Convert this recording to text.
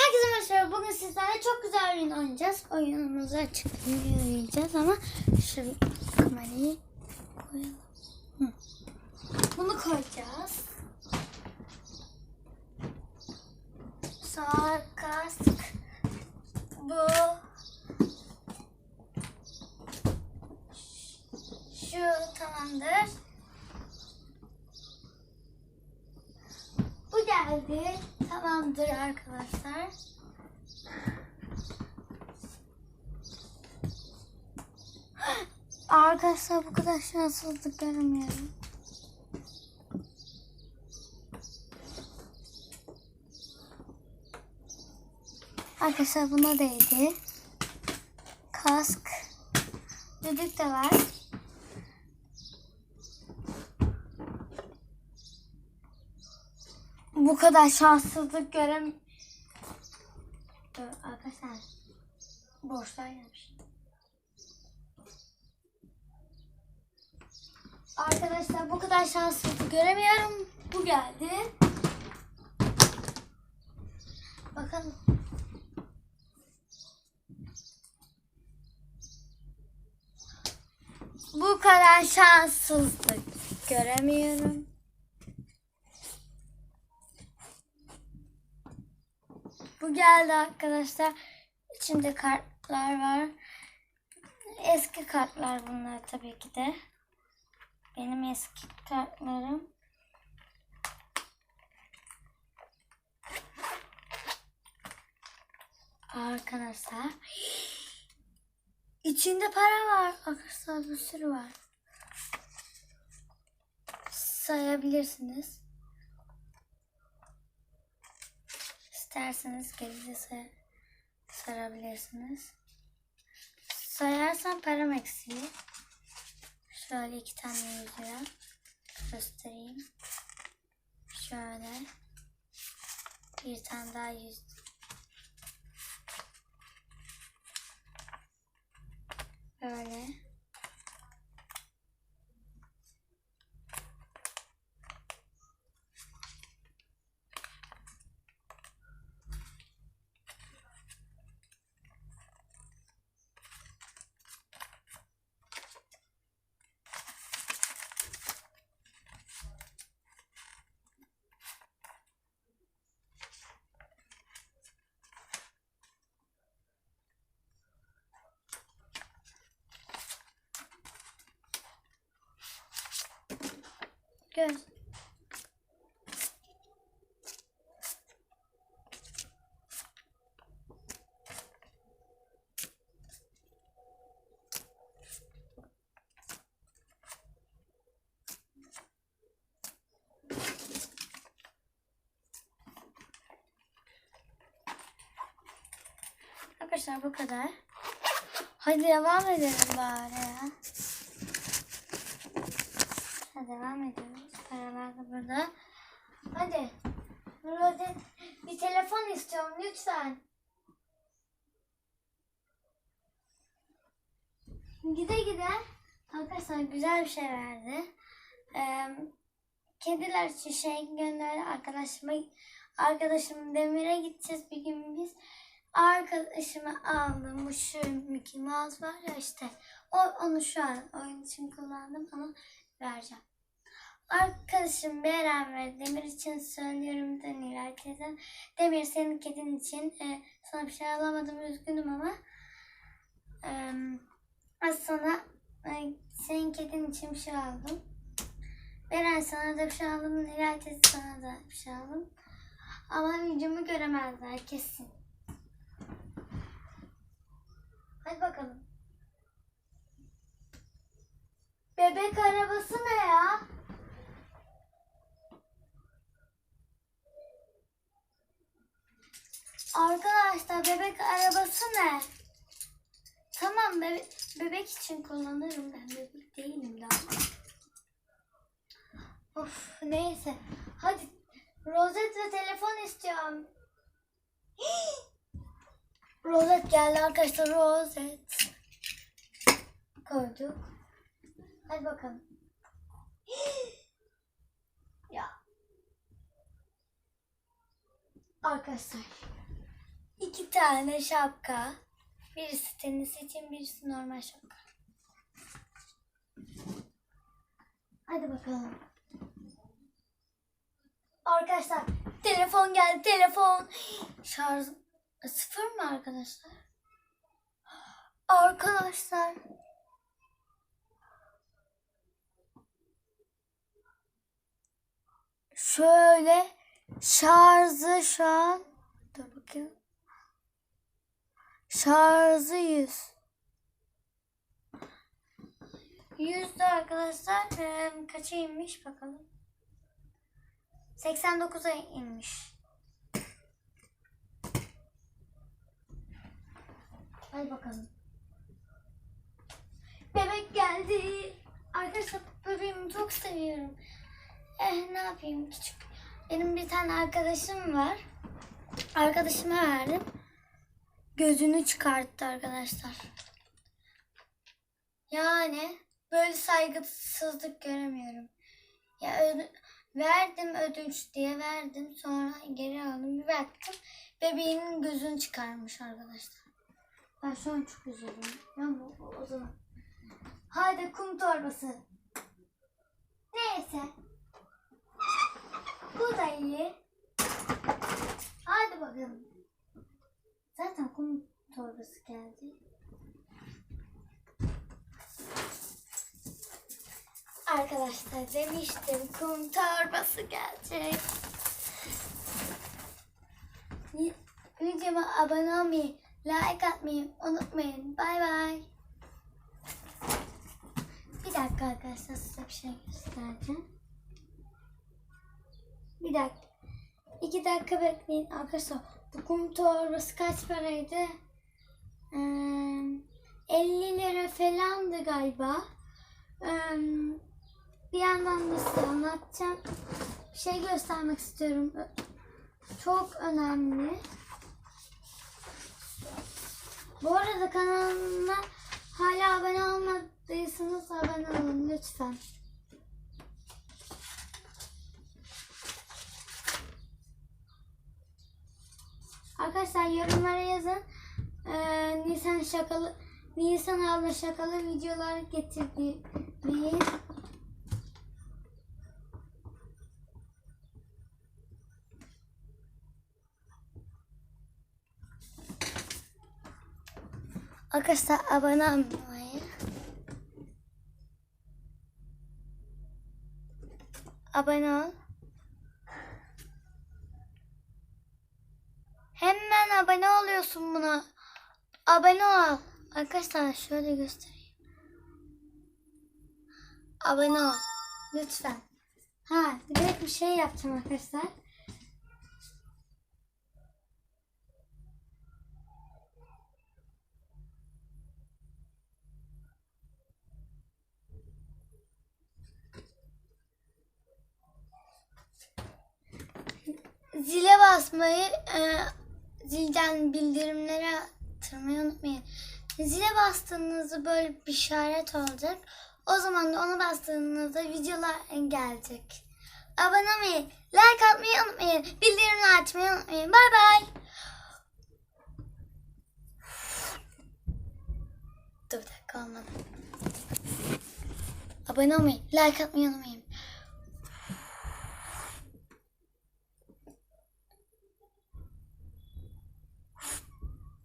Herkese merhaba. Bugün sizlerle çok güzel oyun oynayacağız. Oyunumuzu açıklayacağız ama şu kamerayı koyalım. Hı. Bunu koyacağız. Sonra kask. Bu. Şu tamamdır. Bu geldi. Tamamdır arkadaşlar. Arkadaşlar bu kadar şanssızlık görmüyorum. Arkadaşlar buna değdi. Kask. Düdük de var. Bu kadar şanssızlık görem... Arkadaşlar. Boşluğa gelmiş. Arkadaşlar bu kadar şanssızlık göremiyorum. Bu geldi. Bakalım. Bu kadar şanssızlık göremiyorum. Bu geldi arkadaşlar. İçinde kartlar var. Eski kartlar bunlar tabii ki de. Benim eski kartlarım. Arkadaşlar. İçinde para var. Arkadaşlar bir sürü var. Sayabilirsiniz. İsterseniz geride say sarabilirsiniz. Sayarsam param eksiği. Şöyle iki tane yüzüyor. Göstereyim. Şöyle. Bir tane daha yüz. Böyle. Göz. Arkadaşlar bu kadar. Hadi devam edelim bari. Hadi devam ediyoruz. Burada. Hadi. Rozet bir telefon istiyorum lütfen. Gide gide arkadaşlar güzel bir şey verdi. Ee, kediler için şey gönderdi arkadaşıma. Arkadaşım Demir'e gideceğiz bir gün biz. Arkadaşıma aldım. Bu şu Mickey Mouse var ya işte. O, onu şu an oyun için kullandım ama vereceğim. Arkadaşım ve Demir için söylüyorum da Nilay teyze. Demir senin kedin için e, sana bir şey alamadım üzgünüm ama e, az e, senin kedin için bir şey aldım. Beren sana da bir şey aldım. Nilay teyze sana da bir şey aldım. Ama videomu göremezler kesin. Hadi bakalım. Bebek arabası ne ya? Arkadaşlar bebek arabası ne? Tamam bebe bebek için kullanırım ben bebek değilim daha. Of neyse. Hadi rozet ve telefon istiyorum. rozet geldi arkadaşlar rozet. Koyduk. Hadi bakalım. ya. Arkadaşlar. Tane şapka. Birisi tenis için, birisi normal şapka. Hadi bakalım. Arkadaşlar telefon geldi telefon. Şarj sıfır mı arkadaşlar? Arkadaşlar. Şöyle şarjı şu an dur bakayım. Şarjı 100. Yüzde arkadaşlar kaça inmiş bakalım. 89'a inmiş. Hadi bakalım. Bebek geldi. Arkadaşlar bebeğimi çok seviyorum. Eh ne yapayım küçük. Benim bir tane arkadaşım var. Arkadaşıma verdim. Gözünü çıkarttı arkadaşlar. Yani böyle saygısızlık göremiyorum. Ya öd- verdim ödünç diye verdim. Sonra geri aldım. Bir baktım bebeğinin gözünü çıkarmış arkadaşlar. Ben şu an çok üzüldüm. Ya bu o zaman. Haydi kum torbası. Neyse. Bu da iyi. Hadi bakalım. Zaten kum torbası geldi. Arkadaşlar demiştim kum torbası gelecek. Vi- Videoma abone olmayı, like atmayı unutmayın. Bay bay. Bir dakika arkadaşlar size bir şey göstereceğim. Bir dakika. İki dakika bekleyin arkadaşlar. Bu kum torbası kaç paraydı? Ee, 50 lira falandı galiba. Ee, bir yandan da size anlatacağım. Bir şey göstermek istiyorum. Çok önemli. Bu arada kanalıma hala abone olmadıysanız abone olun lütfen. Arkadaşlar yorumlara yazın. Ee, Nisan şakalı Nisan abla şakalı videolar getirdiği Arkadaşlar abone olmayı Abone ol. Abone oluyorsun buna. Abone ol. Arkadaşlar şöyle göstereyim. Abone ol. Lütfen. Ha, de bir şey yapacağım arkadaşlar. Zile basmayı, e, zilden bildirimlere tırmayı unutmayın. Zile bastığınızda böyle bir işaret olacak. O zaman da onu bastığınızda videolar gelecek. Abone olmayı, like atmayı unutmayın. Bildirimleri açmayı unutmayın. Bay bay. Dur bir dakika olmadı. Abone olmayı, like atmayı unutmayın.